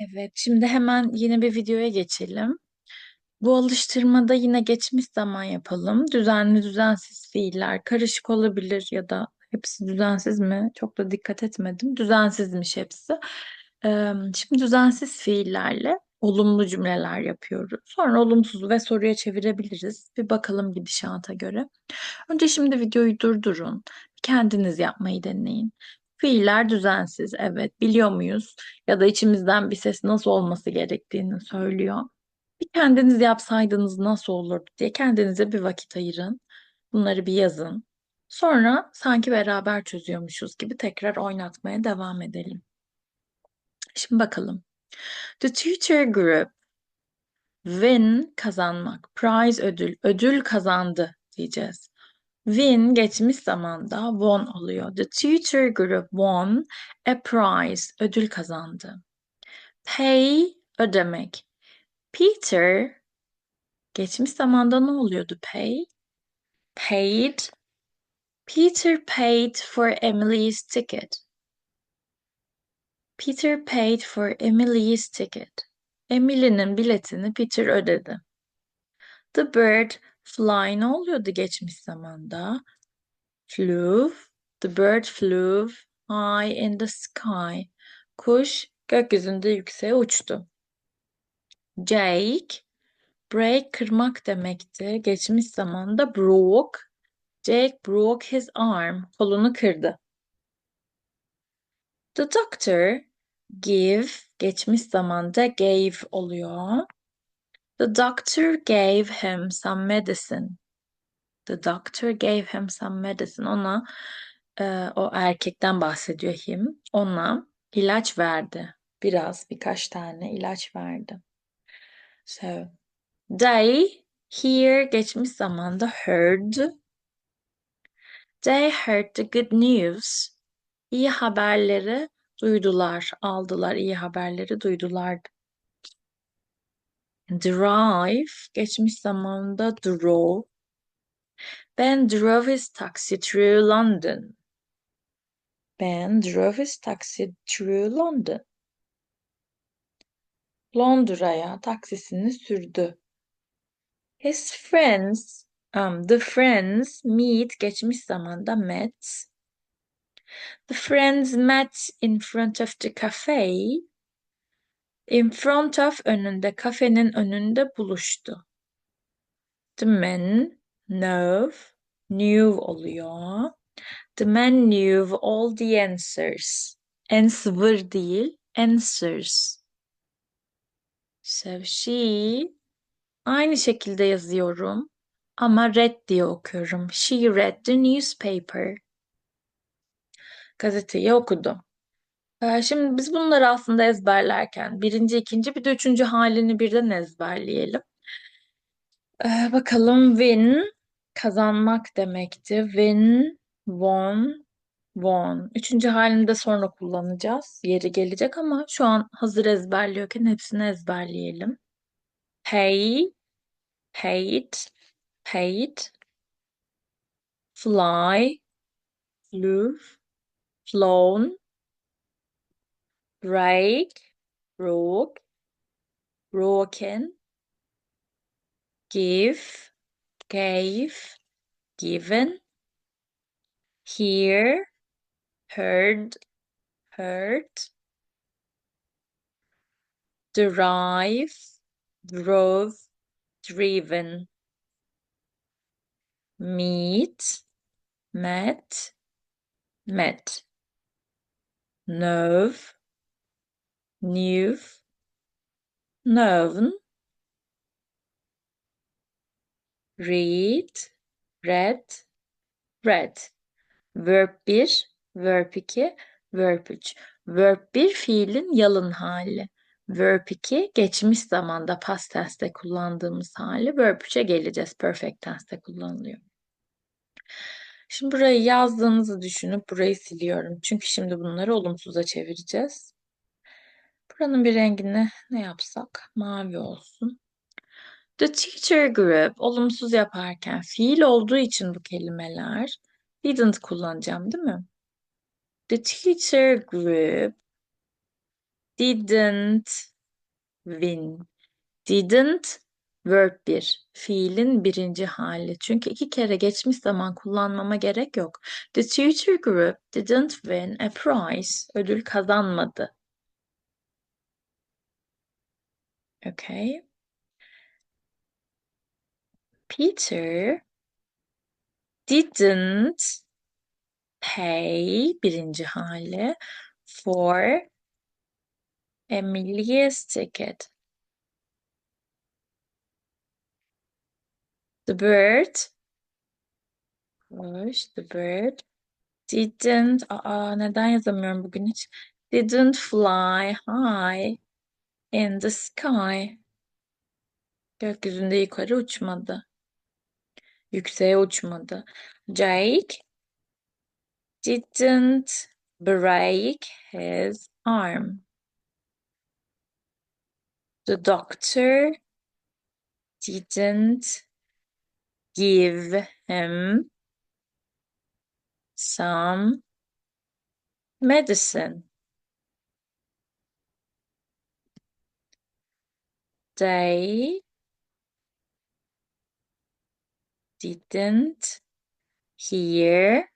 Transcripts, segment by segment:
Evet, şimdi hemen yeni bir videoya geçelim. Bu alıştırmada yine geçmiş zaman yapalım. Düzenli düzensiz fiiller karışık olabilir ya da hepsi düzensiz mi? Çok da dikkat etmedim. Düzensizmiş hepsi. Şimdi düzensiz fiillerle olumlu cümleler yapıyoruz. Sonra olumsuz ve soruya çevirebiliriz. Bir bakalım gidişata göre. Önce şimdi videoyu durdurun. Kendiniz yapmayı deneyin. Fiiller düzensiz. Evet, biliyor muyuz? Ya da içimizden bir ses nasıl olması gerektiğini söylüyor. Bir kendiniz yapsaydınız nasıl olurdu diye kendinize bir vakit ayırın. Bunları bir yazın. Sonra sanki beraber çözüyormuşuz gibi tekrar oynatmaya devam edelim. Şimdi bakalım. The teacher group win kazanmak. Prize ödül. Ödül kazandı diyeceğiz. Win geçmiş zamanda won oluyor. The teacher group won a prize. Ödül kazandı. Pay ödemek. Peter geçmiş zamanda ne oluyordu pay? Paid. Peter paid for Emily's ticket. Peter paid for Emily's ticket. Emily'nin biletini Peter ödedi. The bird fly ne oluyordu geçmiş zamanda? Flew. The bird flew high in the sky. Kuş gökyüzünde yükseğe uçtu. Jake break kırmak demekti. Geçmiş zamanda broke. Jake broke his arm. Kolunu kırdı. The doctor give geçmiş zamanda gave oluyor. The doctor gave him some medicine. The doctor gave him some medicine. Ona e, o erkekten bahsediyor him. Ona ilaç verdi. Biraz, birkaç tane ilaç verdi. So, they here geçmiş zamanda heard. They heard the good news. İyi haberleri duydular, aldılar, iyi haberleri duydular. Drive, geçmiş zamanda drove. Ben drove his taxi through London. Ben drove his taxi through London. Londra'ya taksisini sürdü. His friends, um, the friends meet geçmiş zamanda met. The friends met in front of the cafe. In front of önünde, kafenin önünde buluştu. The men know, knew oluyor. The men knew all the answers. Answer değil, answers. So she, aynı şekilde yazıyorum ama read diye okuyorum. She read the newspaper. Gazeteyi okudu. Ee, Şimdi biz bunları aslında ezberlerken birinci, ikinci bir de üçüncü halini birden ezberleyelim. Ee, bakalım win kazanmak demekti. Win, won, won. Üçüncü halini de sonra kullanacağız. Yeri gelecek ama şu an hazır ezberliyorken hepsini ezberleyelim. Pay, paid, paid. Fly, flew, flown. Break, broke, broken. Give, gave, given. Hear, heard, heard. Drive, drove, driven. Meet, met, met. Know, knew, known. Read, read, read. Verb 1, verb 2, verb 3. Verb 1 fiilin yalın hali. Verb 2 geçmiş zamanda past tense'te kullandığımız hali. Verb 3'e geleceğiz. Perfect tense'te kullanılıyor. Şimdi burayı yazdığınızı düşünüp burayı siliyorum. Çünkü şimdi bunları olumsuza çevireceğiz. Buranın bir rengini ne yapsak? Mavi olsun. The teacher group olumsuz yaparken fiil olduğu için bu kelimeler didn't kullanacağım değil mi? The teacher group didn't win. Didn't verb 1. Fiilin birinci hali. Çünkü iki kere geçmiş zaman kullanmama gerek yok. The tutor group didn't win a prize. Ödül kazanmadı. Okay. Peter didn't pay birinci hali for Emily's ticket. The bird Kuş, the bird didn't aa neden yazamıyorum bugün hiç didn't fly high in the sky. Gökyüzünde yukarı uçmadı. Yükseğe uçmadı. Jake didn't break his arm. The doctor didn't give him some medicine. They didn't hear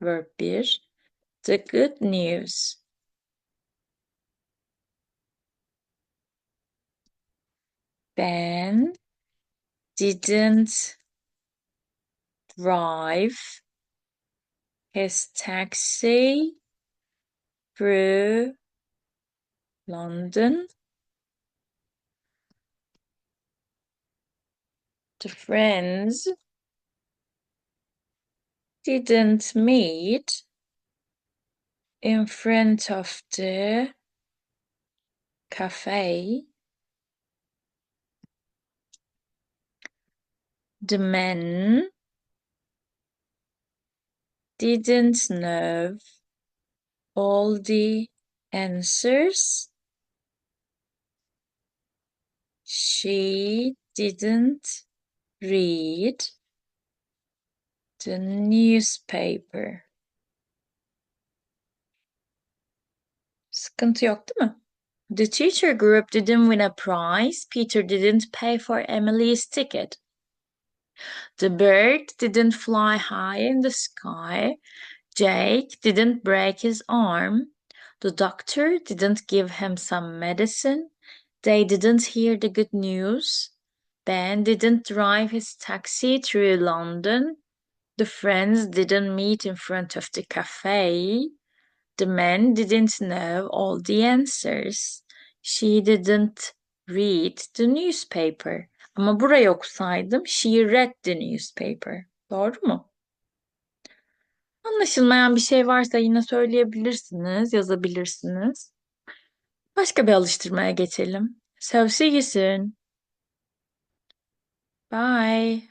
verb 1 the good news. Ben didn't drive his taxi through London. Friends didn't meet in front of the cafe. The men didn't know all the answers. She didn't read the newspaper. Sıkıntı yok değil mi? The teacher group didn't win a prize. Peter didn't pay for Emily's ticket. The bird didn't fly high in the sky. Jake didn't break his arm. The doctor didn't give him some medicine. They didn't hear the good news. Ben didn't drive his taxi through London. The friends didn't meet in front of the cafe. The men didn't know all the answers. She didn't read the newspaper. Ama burayı okusaydım she read the newspaper. Doğru mu? Anlaşılmayan bir şey varsa yine söyleyebilirsiniz, yazabilirsiniz. Başka bir alıştırmaya geçelim. So see you soon. Bye.